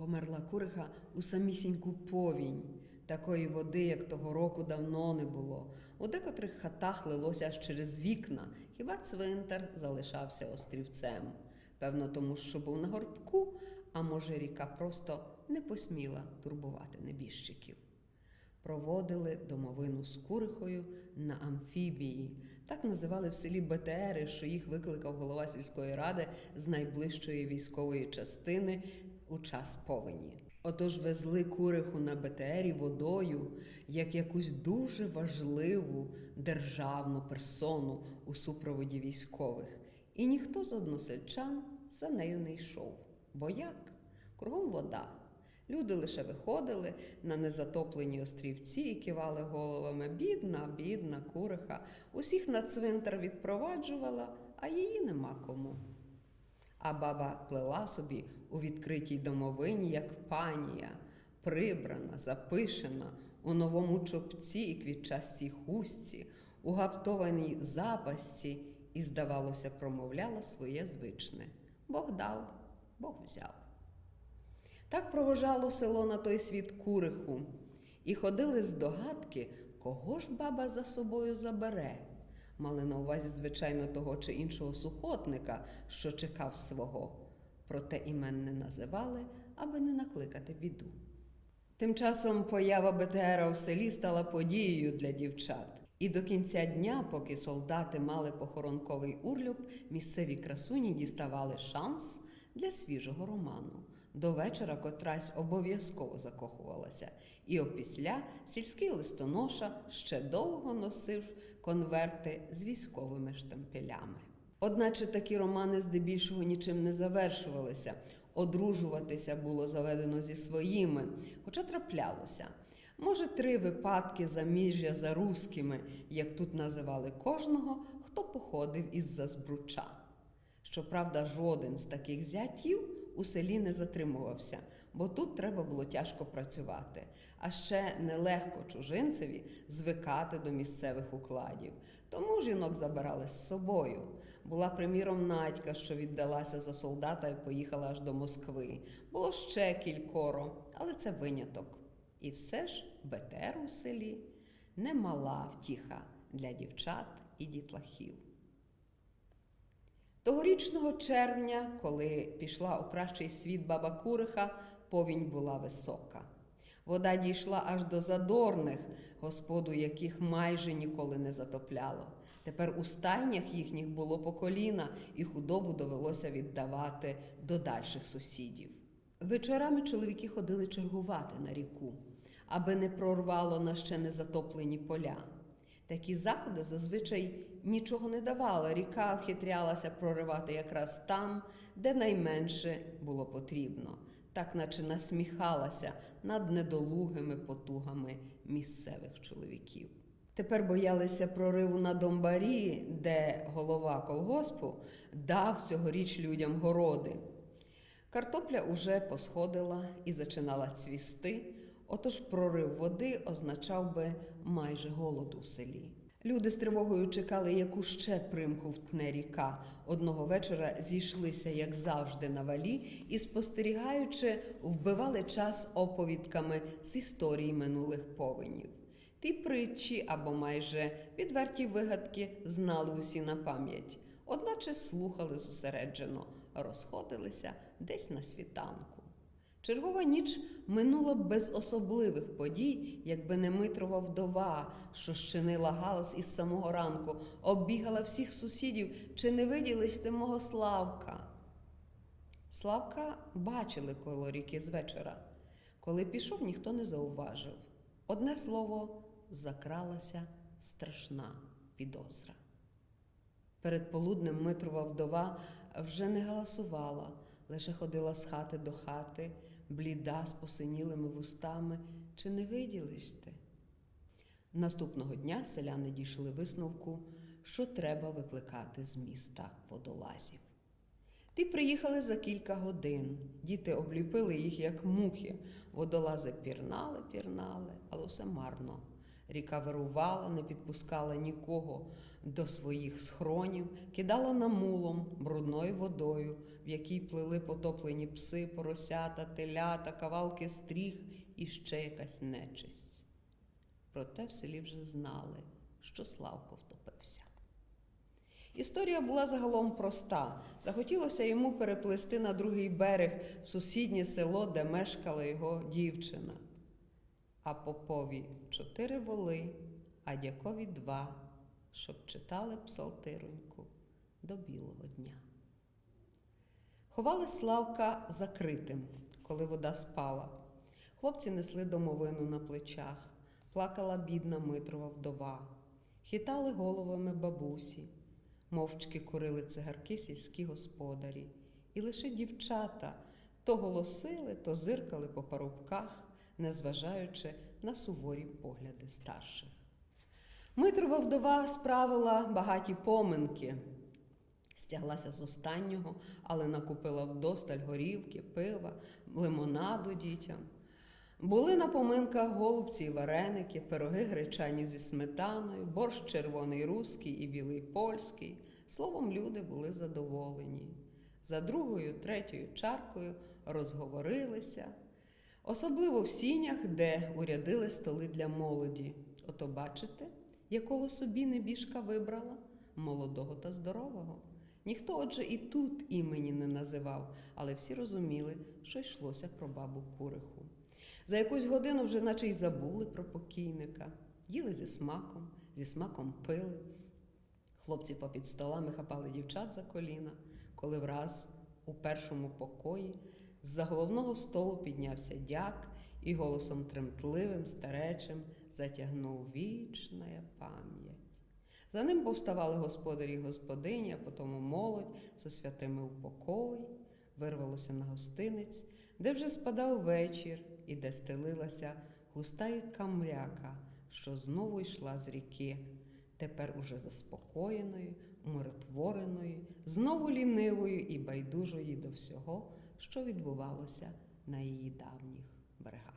Померла куриха у самісіньку повінь. Такої води, як того року, давно не було. У декотрих хатах лилося аж через вікна, хіба цвинтар залишався острівцем. Певно, тому що був на горбку, а може, ріка просто не посміла турбувати небіжчиків. Проводили домовину з курихою на амфібії. Так називали в селі БТРи, що їх викликав голова сільської ради з найближчої військової частини у час повені. Отож везли куриху на БТРі водою як якусь дуже важливу державну персону у супроводі військових. І ніхто з односельчан за нею не йшов. Бо як? Кругом вода. Люди лише виходили на незатоплені острівці і кивали головами бідна, бідна куриха. Усіх на цвинтар відпроваджувала, а її нема кому. А баба плела собі у відкритій домовині, як панія, прибрана, запишена, у новому чопці і квітчастій хустці, у гаптованій запасці і, здавалося, промовляла своє звичне Бог дав, Бог взяв. Так провожало село на той світ куриху, і ходили здогадки, кого ж баба за собою забере. Мали на увазі, звичайно, того чи іншого сухотника, що чекав свого. Проте імен не називали, аби не накликати біду. Тим часом поява БТРа в селі стала подією для дівчат. І до кінця дня, поки солдати мали похоронковий урлюб, місцеві красуні діставали шанс для свіжого роману. До вечора котрась обов'язково закохувалася, і опісля сільський листоноша ще довго носив конверти з військовими штампелями. Одначе такі романи здебільшого нічим не завершувалися. Одружуватися було заведено зі своїми, хоча траплялося. Може, три випадки заміжжя за рускими, як тут називали кожного, хто походив із Зазбруча. Щоправда, жоден з таких зятів у селі не затримувався, бо тут треба було тяжко працювати. А ще нелегко чужинцеві звикати до місцевих укладів. Тому жінок забирали з собою. Була, приміром, Надька, що віддалася за солдата і поїхала аж до Москви. Було ще кількоро, але це виняток. І все ж БТР у селі немала втіха для дівчат і дітлахів. Тогорічного червня, коли пішла у кращий світ баба Куриха, повінь була висока. Вода дійшла аж до задорних, господу яких майже ніколи не затопляло. Тепер у стайнях їхніх було по коліна, і худобу довелося віддавати до дальших сусідів. Вечорами чоловіки ходили чергувати на ріку, аби не прорвало на ще не затоплені поля. Такі заходи зазвичай нічого не давали. Ріка вхитрялася проривати якраз там, де найменше було потрібно, так наче насміхалася над недолугими потугами місцевих чоловіків. Тепер боялися прориву на Домбарі, де голова колгоспу дав цьогоріч людям городи. Картопля уже посходила і зачинала цвісти, отож прорив води означав би майже голод у селі. Люди з тривогою чекали, яку ще примху втне ріка. Одного вечора зійшлися, як завжди, на валі і, спостерігаючи, вбивали час оповідками з історії минулих повенів. Ті притчі або майже відверті вигадки знали усі на пам'ять, одначе слухали зосереджено, розходилися десь на світанку. Чергова ніч минула без особливих подій, якби не Митрова вдова, що щинила галас із самого ранку, оббігала всіх сусідів, чи не виділись ти мого Славка. Славка бачили коло ріки з вечора. Коли пішов, ніхто не зауважив. Одне слово, закралася страшна підозра. Перед полуднем Митрова вдова вже не галасувала, лише ходила з хати до хати, бліда з посинілими вустами. Чи не виділись ти? Наступного дня селяни дійшли висновку, що треба викликати з міста водолазів. Ті приїхали за кілька годин. Діти обліпили їх, як мухи. Водолази пірнали, пірнали, але все марно. Ріка вирувала, не підпускала нікого до своїх схронів, кидала намулом брудною водою, в якій плили потоплені пси, поросята, телята, кавалки стріх і ще якась нечисть. Проте в селі вже знали, що Славко втопився. Історія була загалом проста. Захотілося йому переплисти на другий берег в сусіднє село, де мешкала його дівчина. А попові чотири воли, а дякові два, щоб читали псалтироньку до білого дня. Ховали Славка закритим, коли вода спала. Хлопці несли домовину на плечах, плакала бідна Митрова вдова, хитали головами бабусі, мовчки курили цигарки сільські господарі, і лише дівчата то голосили, то зиркали по парубках, незважаючи на суворі погляди старших. Митрова вдова справила багаті поминки. Стяглася з останнього, але накупила вдосталь горівки, пива, лимонаду дітям. Були на поминках голубці і вареники, пироги гречані зі сметаною, борщ червоний руський і білий польський. Словом, люди були задоволені. За другою, третьою чаркою розговорилися, особливо в сінях, де урядили столи для молоді. Ото бачите, якого собі небіжка вибрала молодого та здорового. Ніхто, отже, і тут імені не називав, але всі розуміли, що йшлося про бабу Куриху. За якусь годину вже наче й забули про покійника, їли зі смаком, зі смаком пили. Хлопці попід столами хапали дівчат за коліна, коли враз у першому покої з-за головного столу піднявся дяк і голосом тремтливим, старечим затягнув вічна пам'ять. За ним повставали господарі й господині, а потім молодь зі святими упокой, вирвалося на гостинець, де вже спадав вечір і де стелилася густа камряка, що знову йшла з ріки, тепер уже заспокоєною, умиротвореною, знову лінивою і байдужою до всього, що відбувалося на її давніх берегах.